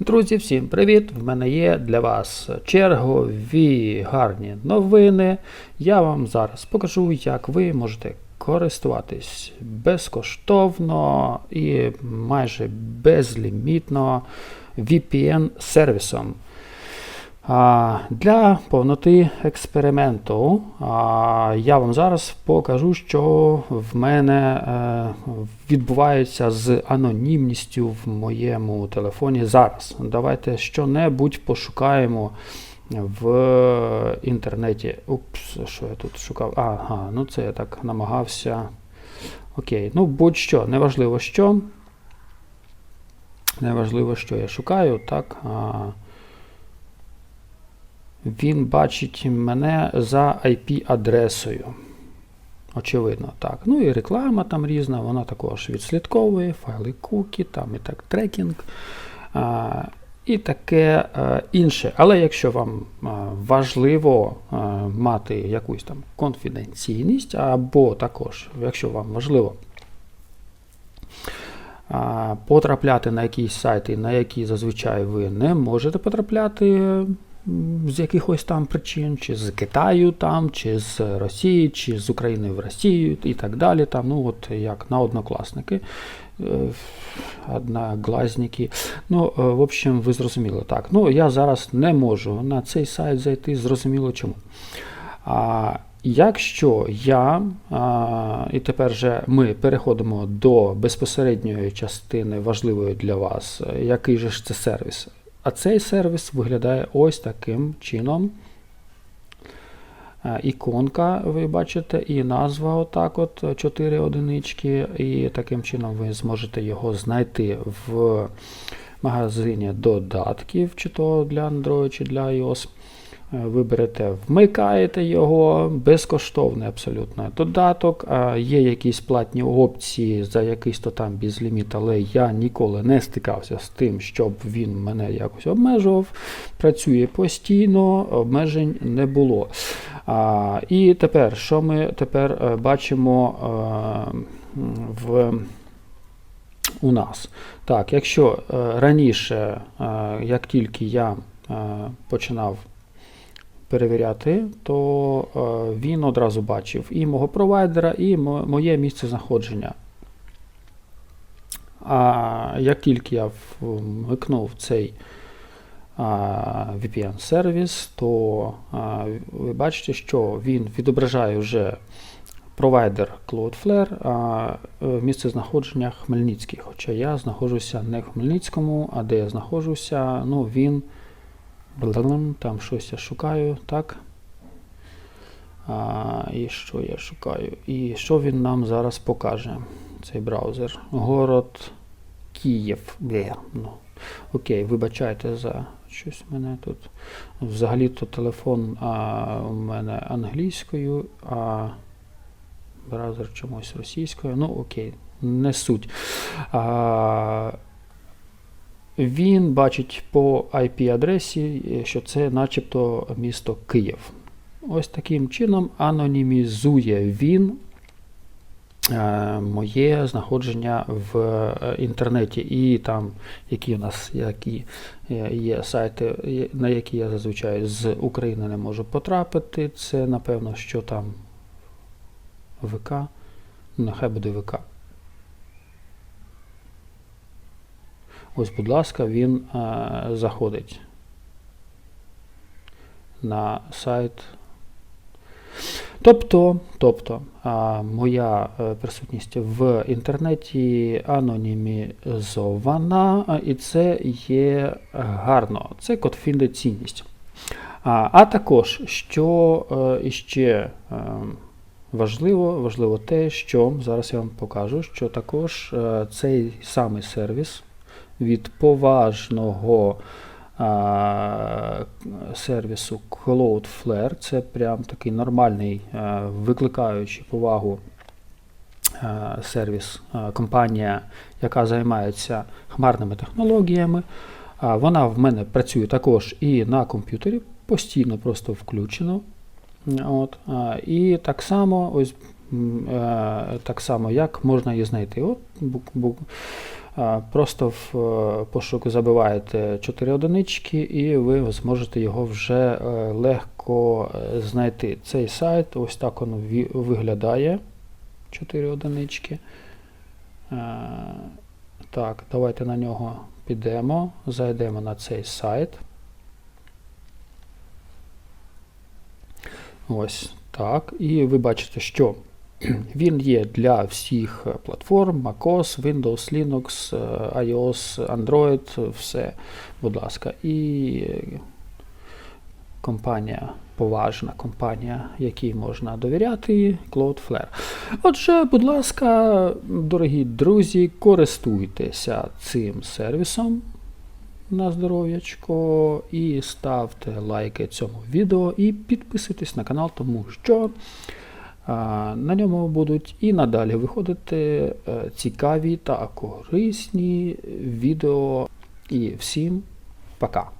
Друзі, всім привіт! В мене є для вас чергові гарні новини. Я вам зараз покажу, як ви можете користуватись безкоштовно і майже безлімітно VPN-сервісом. Для повноти експерименту я вам зараз покажу, що в мене е, відбувається з анонімністю в моєму телефоні зараз. Давайте що-небудь пошукаємо в інтернеті. Упс, що я тут шукав? Ага, ну це я так намагався. Окей, ну будь-що, неважливо що. Неважливо, що я шукаю, так. Він бачить мене за IP-адресою. Очевидно, так. Ну і реклама там різна, вона також відслідковує, файли кукі, там і так трекінг. А, і таке а, інше. Але якщо вам а, важливо а, мати якусь там конфіденційність, або також, якщо вам важливо а, потрапляти на якісь сайти, на які зазвичай ви не можете потрапляти з якихось там причин, чи з Китаю, там, чи з Росії, чи з України в Росію і так далі. Там, ну от як на однокласники, одноглазники. Ну, в общем, ви зрозуміли так. Ну, я зараз не можу на цей сайт зайти, зрозуміло чому. А, Якщо я, а, і тепер же ми переходимо до безпосередньої частини важливої для вас, який же ж це сервіс? А цей сервіс виглядає ось таким чином. Іконка, ви бачите, і назва отак от 4 одинички, і таким чином ви зможете його знайти в магазині додатків, чи то для Android, чи для iOS. Виберете, вмикаєте його, безкоштовний абсолютно додаток. Є якісь платні опції за якийсь то там безліміт, але я ніколи не стикався з тим, щоб він мене якось обмежував. Працює постійно, обмежень не було. А, І тепер, що ми тепер бачимо а, в. У нас. Так, якщо раніше, як тільки я починав перевіряти, то е, він одразу бачив і мого провайдера, і моє місце знаходження. А як тільки я вмикнув цей VPN-сервіс, то ви бачите, що він відображає вже провайдер Cloudflare, а е, місце знаходження Хмельницький. Хоча я знаходжуся не в Хмельницькому, а де я знаходжуся, ну він там щось я шукаю, так? А, І що я шукаю? І що він нам зараз покаже? Цей браузер. Город Київ. Ну, Окей, вибачайте за щось у мене тут. Взагалі-то телефон а, у мене англійською, а браузер чомусь російською. Ну, окей, не суть. А, він бачить по IP-адресі, що це начебто місто Київ. Ось таким чином анонімізує він е, моє знаходження в е, інтернеті. І там, які у нас які є сайти, на які я зазвичай з України не можу потрапити. Це, напевно, що там ВК. Нехай буде ВК. Ось, будь ласка, він е, заходить на сайт. Тобто, тобто а, моя е, присутність в інтернеті анонімізована, і це є гарно. Це конфіденційність. А а також, що е, іще е, важливо, важливо те, що зараз я вам покажу, що також е, цей самий сервіс від поважного а, сервісу Cloudflare. Це прям такий нормальний, а, викликаючий повагу а, сервіс, а, компанія, яка займається хмарними технологіями. А, вона в мене працює також і на комп'ютері, постійно просто включено. От, а, І так само ось Е, так само, як можна її знайти. От, Просто в е, пошуку забиваєте 4 одинички і ви зможете його вже е, легко е, знайти. Цей сайт, ось так він виглядає. 4 одинички. Так, давайте на нього підемо, зайдемо на цей сайт. Ось так. І ви бачите, що він є для всіх е, платформ: macOS, Windows, Linux, е, iOS, Android, все, будь ласка. І е, компанія, поважна компанія, якій можна довіряти, Cloudflare. Отже, будь ласка, дорогі друзі, користуйтеся цим сервісом на здоров'ячко і ставте лайки цьому відео і підписуйтесь на канал, тому що на ньому будуть і надалі виходити е, цікаві та корисні відео. І всім пока!